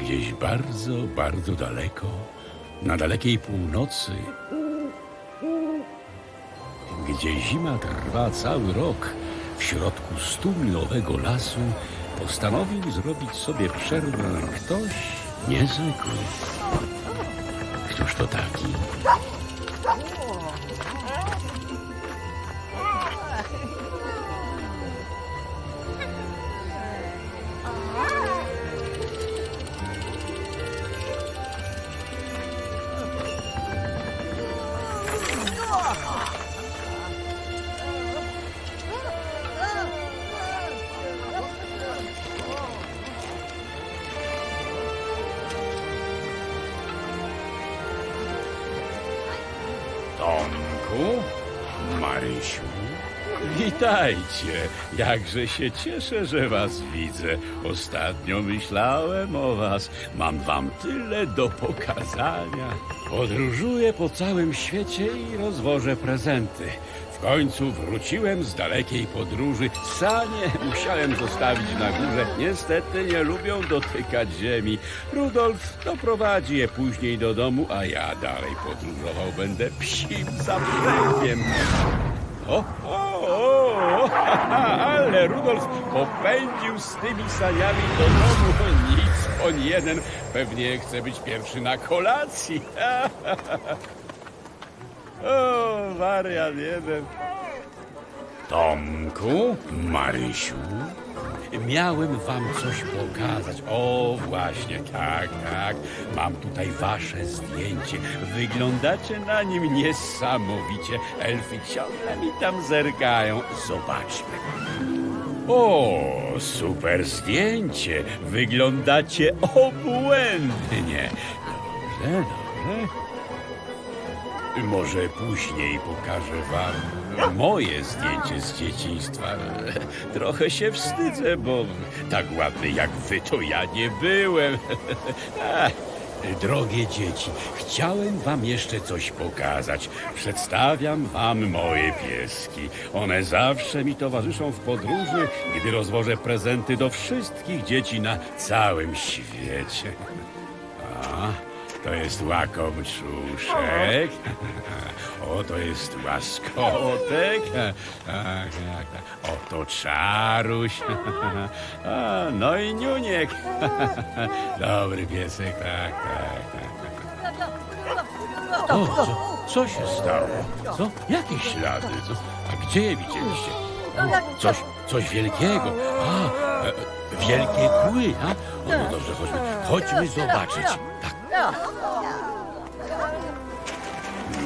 Gdzieś bardzo, bardzo daleko, na dalekiej północy, gdzie zima trwa cały rok, w środku stumilowego lasu postanowił zrobić sobie przerwę ktoś niezwykły. Któż to taki? Tomku, Marysiu, witajcie. Jakże się cieszę, że was widzę. Ostatnio myślałem o was. Mam wam tyle do pokazania. Podróżuję po całym świecie i rozwożę prezenty. Końcu wróciłem z dalekiej podróży. Sanie musiałem zostawić na górze. Niestety nie lubią dotykać ziemi. Rudolf doprowadzi je później do domu, a ja dalej podróżował będę psim zaprzęgiem. O, o, o, ha, ha, ale Rudolf popędził z tymi saniami do domu. Nic, on jeden pewnie chce być pierwszy na kolacji. O, wariat jeden. Tomku, Marysiu, miałem wam coś pokazać. O, właśnie, tak, tak. Mam tutaj wasze zdjęcie. Wyglądacie na nim niesamowicie. Elfy ciągle mi tam zerkają. Zobaczmy. O, super zdjęcie. Wyglądacie obłędnie. Dobrze, dobrze. Może później pokażę wam moje zdjęcie z dzieciństwa. Trochę się wstydzę, bo tak ładny jak wy to ja nie byłem. Drogie dzieci, chciałem wam jeszcze coś pokazać. Przedstawiam wam moje pieski. One zawsze mi towarzyszą w podróży, gdy rozwożę prezenty do wszystkich dzieci na całym świecie. A, to jest łakomczuszek. O, to jest łaskotek. Tak, tak, tak. Oto czaruś. A, no i niuniek. Dobry piesek, tak, tak, tak. O, co, co się stało? Co? Jakie ślady? Co? A gdzie je widzieliście? O, coś, coś wielkiego. A, e, wielkie kły, a? O, no dobrze, chodźmy, chodźmy zobaczyć. Tak.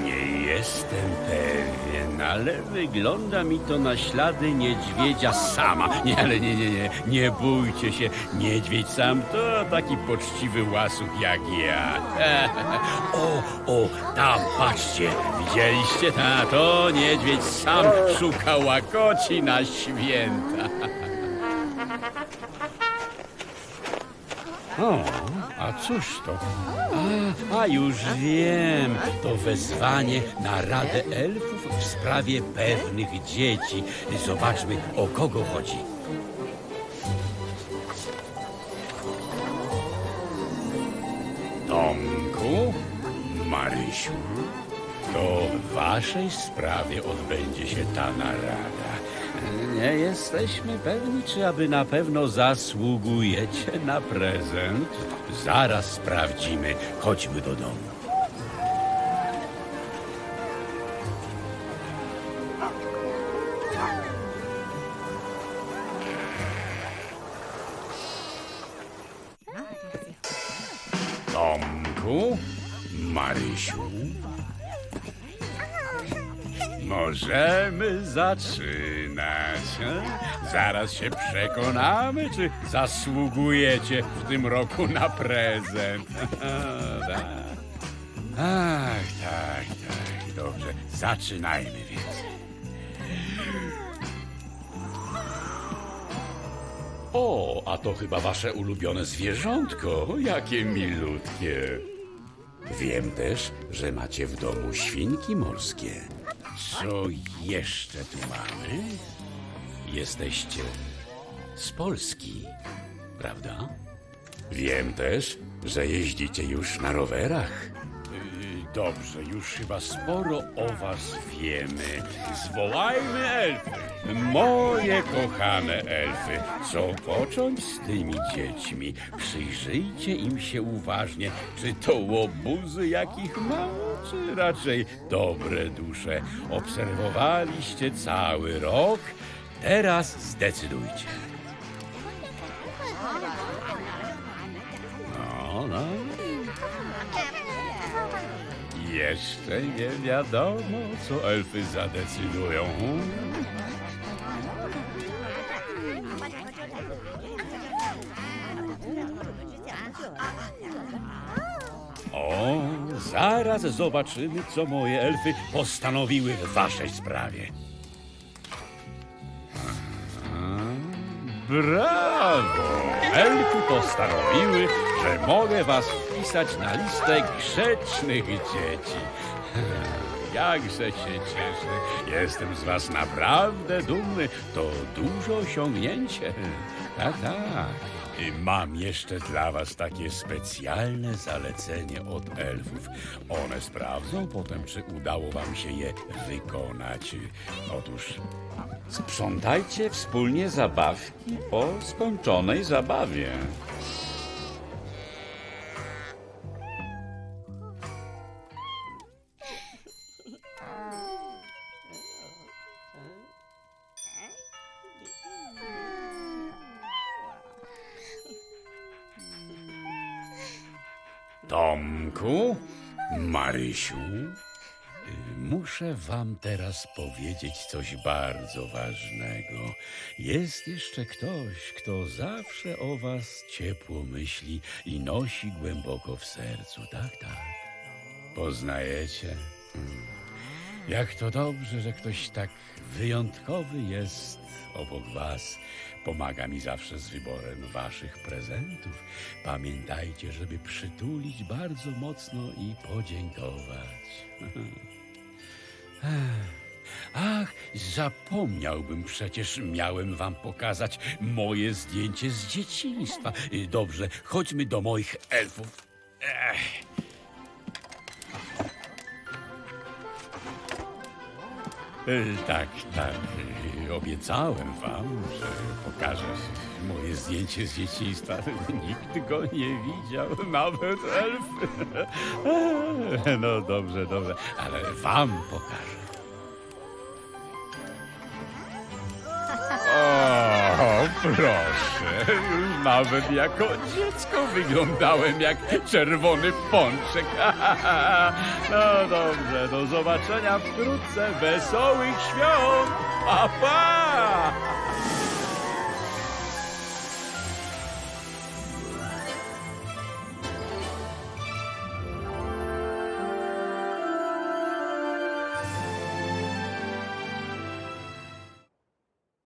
Nie jestem pewien, ale wygląda mi to na ślady niedźwiedzia sama. Nie, ale nie, nie, nie, nie bójcie się. Niedźwiedź sam to taki poczciwy łasuch jak ja. O, o, tam, patrzcie, widzieliście? Ta, to niedźwiedź sam szuka łakoci na święta. O, a cóż to? A, a już wiem. To wezwanie na Radę Elfów w sprawie pewnych dzieci. Zobaczmy, o kogo chodzi. Tomku, Marysiu, to w waszej sprawie odbędzie się ta narada. Nie jesteśmy pewni, czy aby na pewno zasługujecie na prezent. Zaraz sprawdzimy. Chodźmy do domu. Tomku, Marysiu, Możemy zaczynać. e? Zaraz się przekonamy, czy zasługujecie w tym roku na prezent. Tak. Ach, tak, tak, dobrze. Zaczynajmy więc. O, a to chyba wasze ulubione zwierzątko. Jakie milutkie. Wiem też, że macie w domu świnki morskie. Co jeszcze tu mamy? Jesteście z Polski, prawda? Wiem też, że jeździcie już na rowerach. Dobrze, już chyba sporo o was wiemy. Zwołajmy elfy. Moje kochane elfy, co począć z tymi dziećmi? Przyjrzyjcie im się uważnie, czy to łobuzy, jakich mało, czy raczej dobre dusze. Obserwowaliście cały rok, teraz zdecydujcie. No, no. Jeszcze nie wiadomo, co elfy zadecydują. O, zaraz zobaczymy, co moje elfy postanowiły w waszej sprawie. Brawo! Elfy postanowiły, że mogę was wpisać na listę grzecznych dzieci. Jakże się cieszę. Jestem z was naprawdę dumny. To duże osiągnięcie. Tak, tak. Mam jeszcze dla was takie specjalne zalecenie od elfów. One sprawdzą potem, czy udało wam się je wykonać. Otóż sprzątajcie wspólnie zabawki po skończonej zabawie. Tomku, Marysiu, y, muszę wam teraz powiedzieć coś bardzo ważnego. Jest jeszcze ktoś, kto zawsze o was ciepło myśli i nosi głęboko w sercu, tak, tak. Poznajecie? Hmm. Jak to dobrze, że ktoś tak wyjątkowy jest obok was. Pomaga mi zawsze z wyborem waszych prezentów. Pamiętajcie, żeby przytulić bardzo mocno i podziękować. Ach, zapomniałbym przecież, miałem wam pokazać moje zdjęcie z dzieciństwa. Dobrze, chodźmy do moich elfów. Ech. Tak, tak. E, Obiecałem wam, że pokażę moje zdjęcie z dzieciństwa. Nikt go nie widział, nawet elfy. No dobrze, dobrze, ale wam pokażę. Proszę. Nawet jako dziecko wyglądałem jak czerwony pączek. No dobrze, do zobaczenia wkrótce. Wesołych świąt. Pa, pa!